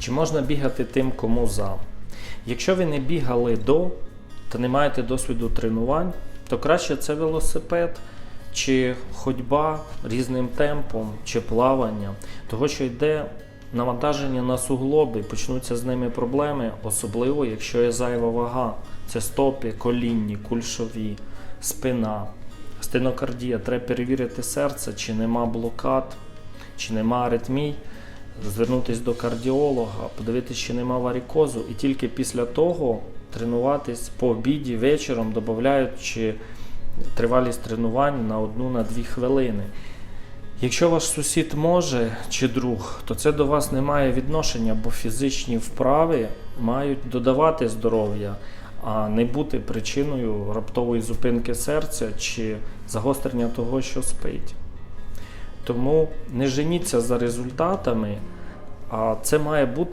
Чи можна бігати тим, кому за? Якщо ви не бігали до та не маєте досвіду тренувань, то краще це велосипед чи ходьба різним темпом, чи плавання, того що йде навантаження на суглоби, почнуться з ними проблеми, особливо якщо є зайва вага. Це стопи, колінні, кульшові, спина, стенокардія. Треба перевірити серце, чи нема блокад, чи нема аритмій звернутися до кардіолога, подивитися, чи нема варікозу, і тільки після того тренуватись по обіді вечором, додаючи тривалість тренувань на одну на дві хвилини. Якщо ваш сусід може чи друг, то це до вас не має відношення, бо фізичні вправи мають додавати здоров'я, а не бути причиною раптової зупинки серця чи загострення того, що спить. Тому не женіться за результатами, а це має бути